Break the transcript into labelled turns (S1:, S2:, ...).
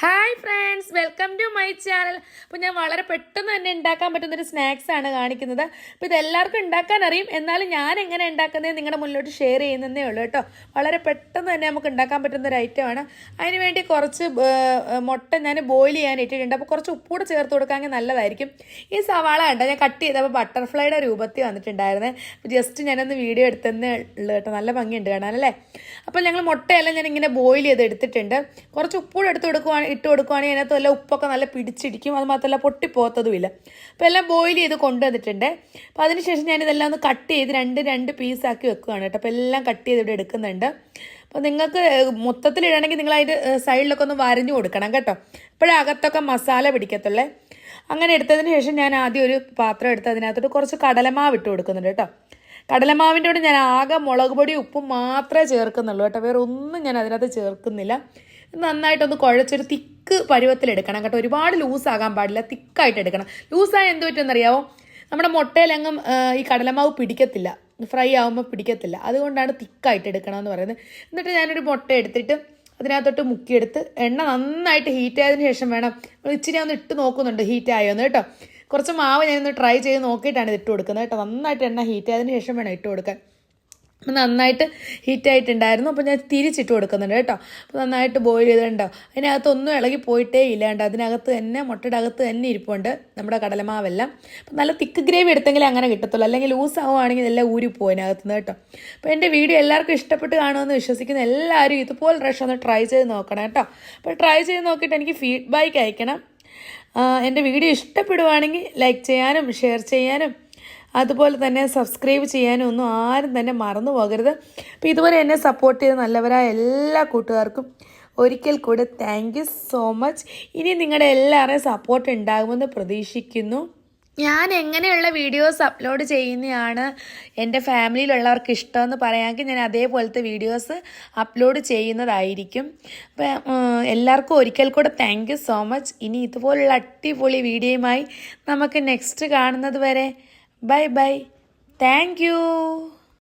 S1: Hi. Hi friends welcome to my channel അപ്പോൾ ഞാൻ വളരെ പെട്ടെന്ന് തന്നെ ഉണ്ടാക്കാൻ പറ്റുന്ന ഒരു സ്നാക്സ് ആണ് കാണിക്കുന്നത്. അപ്പോൾ ഇത് എല്ലാവർക്കും ഉണ്ടാക്കാൻ അറിയും. എന്നാലും ഞാൻ എങ്ങനെ ഉണ്ടാക്കുന്നത് നിങ്ങളുടെ മുന്നിലോട്ട് ഷെയർ ചെയ്യുന്നതേ ഉള്ളൂ കേട്ടോ. വളരെ പെട്ടെന്ന് തന്നെ നമുക്ക് ഉണ്ടാക്കാൻ പറ്റുന്ന ഒരു ഐറ്റമാണ് അതിന് വേണ്ടി കുറച്ച് മുട്ട ഞാൻ ബോയിൽ ചെയ്യാൻ ഇട്ടിട്ടുണ്ട്. അപ്പോൾ കുറച്ച് ഉപ്പൂടെ ചേർത്ത് കൊടുക്കാമെങ്കിൽ നല്ലതായിരിക്കും. ഈ സവാള കണ്ടോ? ഞാൻ കട്ട് ചെയ്തപ്പോൾ ബട്ടർഫ്ലൈയുടെ രൂപത്തിൽ വന്നിട്ടുണ്ടായിരുന്നേ. ജസ്റ്റ് ഞാനൊന്ന് വീഡിയോ എടുത്തതന്നേ ഉള്ളൂ കേട്ടോ. നല്ല ഭംഗിയുണ്ട് കാണാനല്ലേ അപ്പോൾ ഞങ്ങൾ മുട്ടയെല്ലാം ഞാൻ ഇങ്ങനെ ബോയിൽ ചെയ്ത് എടുത്തിട്ടുണ്ട്. കുറച്ച് ഉപ്പൂടെ എടുത്ത് കൊടുക്കുവാണ് ഇട്ട് കൊടുക്കുവാണെങ്കിൽ അതിനകത്ത് നല്ല ഉപ്പൊക്കെ നല്ല പിടിച്ചിടിക്കും അത് മാത്രമല്ല പൊട്ടിപ്പോകത്തതുമില്ല. അപ്പോൾ എല്ലാം ബോയിൽ ചെയ്ത് കൊണ്ടുവന്നിട്ടുണ്ട്. അപ്പോൾ അതിനുശേഷം ഞാനിതെല്ലാം ഒന്ന് കട്ട് ചെയ്ത് രണ്ട് രണ്ട് പീസാക്കി വെക്കുകയാണ് കേട്ടോ. അപ്പോൾ എല്ലാം കട്ട് ചെയ്ത് ഇവിടെ എടുക്കുന്നുണ്ട്. അപ്പോൾ നിങ്ങൾക്ക് മൊത്തത്തിൽ ഇടണമെങ്കിൽ നിങ്ങൾ അതിന്റെ സൈഡിലൊക്കെ ഒന്ന് വരഞ്ഞു കൊടുക്കണം കേട്ടോ. അപ്പോഴേ അകത്തൊക്കെ മസാല പിടിക്കത്തുള്ളേ. അങ്ങനെ എടുത്തതിന് ശേഷം ഞാൻ ആദ്യം ഒരു പാത്രം എടുത്ത് അതിനകത്തോട്ട് കുറച്ച് കടലമാവ് ഇട്ട് കൊടുക്കുന്നുണ്ട് കേട്ടോ. കടലമാവിന്റെ കൂടെ ഞാൻ ആകെ മുളക് പൊടി ഉപ്പും മാത്രമേ ചേർക്കുന്നുള്ളൂ കേട്ടോ. വേറെ ഒന്നും ഞാൻ അതിനകത്ത് ചേർക്കുന്നില്ല. നന്നായിട്ടൊന്ന് കുഴച്ചൊരു തിക്ക് പരുവത്തിലെടുക്കണം കേട്ടോ. ഒരുപാട് ലൂസാകാൻ പാടില്ല. തിക്കായിട്ട് എടുക്കണം ലൂസായ എന്ത് പറ്റുമെന്നറിയാവോ? നമ്മുടെ മുട്ടയിലെങ്ങും ഈ കടലമാവ് പിടിക്കത്തില്ല. ഫ്രൈ ആകുമ്പോൾ പിടിക്കത്തില്ല. അതുകൊണ്ടാണ് തിക്കായിട്ട് എടുക്കണമെന്ന് പറയുന്നത്. എന്നിട്ട് ഞാനൊരു മുട്ട എടുത്തിട്ട് അതിനകത്തോട്ട് മുക്കിയെടുത്ത് എണ്ണ നന്നായിട്ട് ഹീറ്റ് ആയതിനു ശേഷം വേണം. ഇച്ചിരി ഒന്ന് ഇട്ട് നോക്കുന്നുണ്ട് ഹീറ്റ് ആയോന്ന് കേട്ടോ. കുറച്ച് മാവ് ഞാനൊന്ന് ട്രൈ ചെയ്ത് നോക്കിയിട്ടാണ് ഇത് ഇട്ട് കൊടുക്കുന്നത് കേട്ടോ. നന്നായിട്ട് എണ്ണ ഹീറ്റ് ആയതിനു ശേഷം വേണം ഇട്ട് കൊടുക്കാൻ. നന്നായിട്ട് ഹീറ്റായിട്ടുണ്ടായിരുന്നു. അപ്പോൾ ഞാൻ തിരിച്ചിട്ട് കൊടുക്കുന്നുണ്ട് കേട്ടോ. അപ്പോൾ നന്നായിട്ട് ബോയിൽ ചെയ്തിട്ടുണ്ടോ. അതിനകത്ത് ഒന്നും ഇളകി പോയിട്ടേ ഇല്ല കേട്ടോ. അതിനകത്ത് തന്നെ മുട്ടയുടെ അകത്ത് തന്നെ ഇരിപ്പുണ്ട് നമ്മുടെ കടലമാവെല്ലാം. അപ്പം നല്ല തിക്ക് ഗ്രേവി എടുത്തെങ്കിലേ അങ്ങനെ കിട്ടത്തുള്ളൂ. അല്ലെങ്കിൽ ലൂസ് ആവുകയാണെങ്കിൽ എല്ലാം ഊരിപ്പോയി അതിനകത്ത് നിന്ന് കേട്ടോ. അപ്പോൾ എന്റെ വീഡിയോ എല്ലാവർക്കും ഇഷ്ടപ്പെട്ട് കാണുമെന്ന് വിശ്വസിക്കുന്ന എല്ലാവരും ഇതുപോലെ റഷ് ഒന്ന് ട്രൈ ചെയ്ത് നോക്കണം കേട്ടോ. അപ്പോൾ ട്രൈ ചെയ്ത് നോക്കിയിട്ട് എനിക്ക് ഫീഡ്ബാക്ക് അയക്കണം. എന്റെ വീഡിയോ ഇഷ്ടപ്പെടുവാണെങ്കിൽ ലൈക്ക് ചെയ്യാനും ഷെയർ ചെയ്യാനും അതുപോലെ തന്നെ സബ്സ്ക്രൈബ് ചെയ്യാനും ഒന്നും ആരും തന്നെ മറന്നു പോകരുത്. അപ്പോൾ ഇതുപോലെ എന്നെ സപ്പോർട്ട് ചെയ്ത നല്ലവരായ എല്ലാ കൂട്ടുകാർക്കും ഒരിക്കൽ കൂടെ താങ്ക് യു സോ മച്ച് ഇനി നിങ്ങളുടെ എല്ലാവരുടെയും സപ്പോർട്ട് ഉണ്ടാകുമെന്ന് പ്രതീക്ഷിക്കുന്നു. ഞാൻ എങ്ങനെയുള്ള വീഡിയോസ് അപ്ലോഡ് ചെയ്യുന്നതാണ് എന്റെ ഫാമിലിയിലുള്ളവർക്ക് ഇഷ്ടമെന്ന് പറയാമെങ്കിൽ ഞാൻ അതേപോലത്തെ വീഡിയോസ് അപ്ലോഡ് ചെയ്യുന്നതായിരിക്കും. അപ്പം എല്ലാവർക്കും ഒരിക്കൽ കൂടെ താങ്ക് സോ മച്ച് ഇനി ഇതുപോലുള്ള അടിപൊളി വീഡിയോയുമായി നമുക്ക് നെക്സ്റ്റ് കാണുന്നത് വരെ. Bye bye thank you